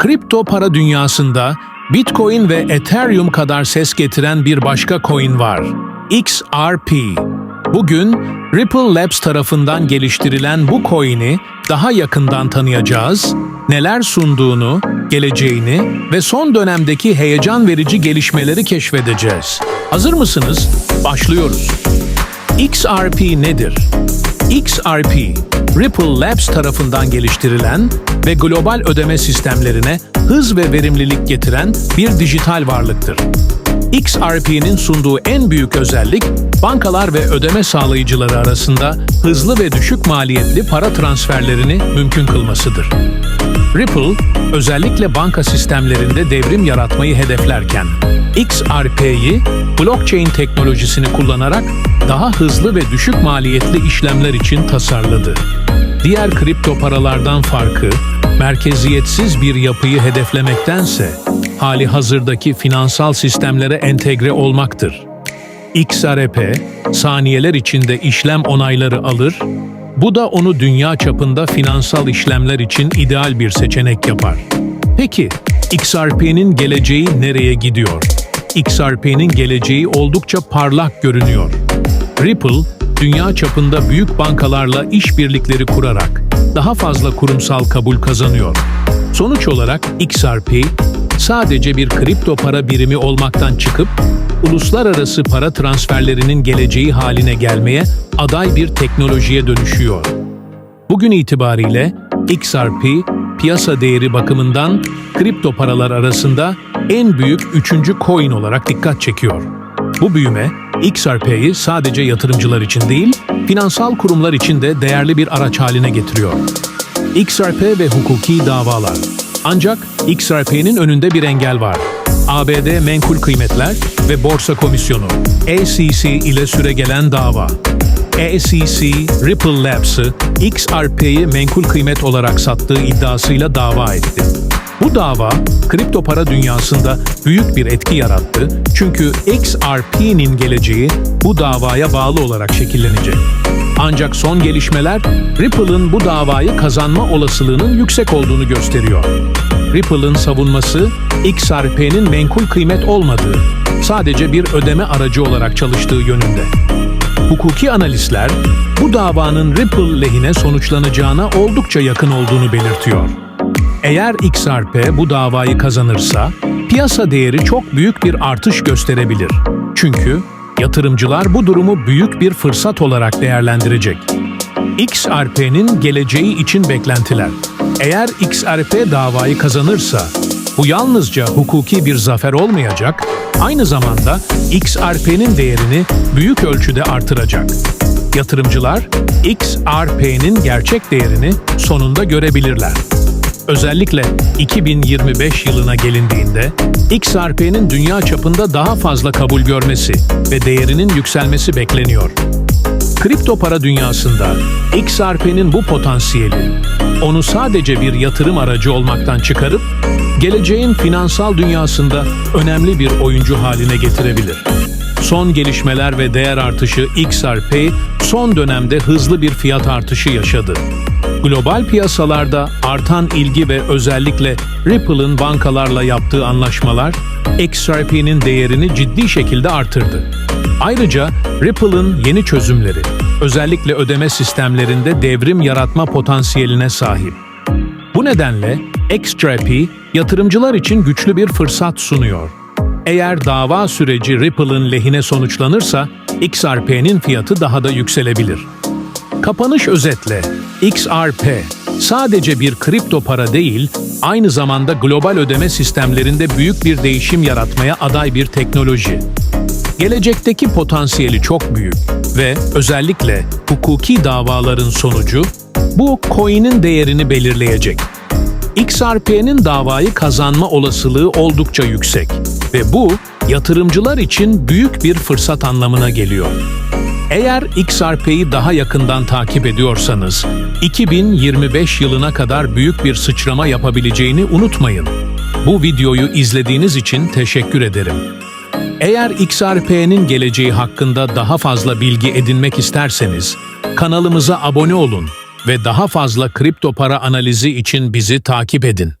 Kripto para dünyasında Bitcoin ve Ethereum kadar ses getiren bir başka coin var. XRP. Bugün Ripple Labs tarafından geliştirilen bu coin'i daha yakından tanıyacağız, neler sunduğunu, geleceğini ve son dönemdeki heyecan verici gelişmeleri keşfedeceğiz. Hazır mısınız? Başlıyoruz. XRP nedir? XRP, Ripple Labs tarafından geliştirilen ve global ödeme sistemlerine hız ve verimlilik getiren bir dijital varlıktır. XRP'nin sunduğu en büyük özellik, bankalar ve ödeme sağlayıcıları arasında hızlı ve düşük maliyetli para transferlerini mümkün kılmasıdır. Ripple, özellikle banka sistemlerinde devrim yaratmayı hedeflerken, XRP'yi blockchain teknolojisini kullanarak daha hızlı ve düşük maliyetli işlemler için tasarladı. Diğer kripto paralardan farkı, merkeziyetsiz bir yapıyı hedeflemektense, hali hazırdaki finansal sistemlere entegre olmaktır. XRP, saniyeler içinde işlem onayları alır, bu da onu dünya çapında finansal işlemler için ideal bir seçenek yapar. Peki, XRP'nin geleceği nereye gidiyor? XRP'nin geleceği oldukça parlak görünüyor. Ripple, dünya çapında büyük bankalarla işbirlikleri kurarak daha fazla kurumsal kabul kazanıyor. Sonuç olarak XRP, sadece bir kripto para birimi olmaktan çıkıp, uluslararası para transferlerinin geleceği haline gelmeye aday bir teknolojiye dönüşüyor. Bugün itibariyle XRP, piyasa değeri bakımından kripto paralar arasında en büyük üçüncü coin olarak dikkat çekiyor. Bu büyüme, XRP'yi sadece yatırımcılar için değil, finansal kurumlar için de değerli bir araç haline getiriyor. XRP ve hukuki davalar. Ancak XRP'nin önünde bir engel var. ABD Menkul Kıymetler ve Borsa Komisyonu, SEC ile süregelen dava. SEC, Ripple Labs'ı XRP'yi menkul kıymet olarak sattığı iddiasıyla dava etti. Bu dava, kripto para dünyasında büyük bir etki yarattı çünkü XRP'nin geleceği bu davaya bağlı olarak şekillenecek. Ancak son gelişmeler Ripple'ın bu davayı kazanma olasılığının yüksek olduğunu gösteriyor. Ripple'ın savunması XRP'nin menkul kıymet olmadığı, sadece bir ödeme aracı olarak çalıştığı yönünde. Hukuki analistler bu davanın Ripple lehine sonuçlanacağına oldukça yakın olduğunu belirtiyor. Eğer XRP bu davayı kazanırsa, piyasa değeri çok büyük bir artış gösterebilir. Çünkü yatırımcılar bu durumu büyük bir fırsat olarak değerlendirecek. XRP'nin geleceği için beklentiler. Eğer XRP davayı kazanırsa, bu yalnızca hukuki bir zafer olmayacak, aynı zamanda XRP'nin değerini büyük ölçüde artıracak. Yatırımcılar XRP'nin gerçek değerini sonunda görebilirler. Özellikle 2025 yılına gelindiğinde XRP'nin dünya çapında daha fazla kabul görmesi ve değerinin yükselmesi bekleniyor. Kripto para dünyasında XRP'nin bu potansiyeli onu sadece bir yatırım aracı olmaktan çıkarıp geleceğin finansal dünyasında önemli bir oyuncu haline getirebilir. Son gelişmeler ve değer artışı XRP son dönemde hızlı bir fiyat artışı yaşadı. Global piyasalarda artan ilgi ve özellikle Ripple'ın bankalarla yaptığı anlaşmalar XRP'nin değerini ciddi şekilde artırdı. Ayrıca Ripple'ın yeni çözümleri özellikle ödeme sistemlerinde devrim yaratma potansiyeline sahip. Bu nedenle XRP yatırımcılar için güçlü bir fırsat sunuyor. Eğer dava süreci Ripple'ın lehine sonuçlanırsa XRP'nin fiyatı daha da yükselebilir. Kapanış özetle, XRP sadece bir kripto para değil, aynı zamanda global ödeme sistemlerinde büyük bir değişim yaratmaya aday bir teknoloji. Gelecekteki potansiyeli çok büyük ve özellikle hukuki davaların sonucu bu coin'in değerini belirleyecek. XRP'nin davayı kazanma olasılığı oldukça yüksek ve bu yatırımcılar için büyük bir fırsat anlamına geliyor. Eğer XRP'yi daha yakından takip ediyorsanız, 2025 yılına kadar büyük bir sıçrama yapabileceğini unutmayın. Bu videoyu izlediğiniz için teşekkür ederim. Eğer XRP'nin geleceği hakkında daha fazla bilgi edinmek isterseniz, kanalımıza abone olun ve daha fazla kripto para analizi için bizi takip edin.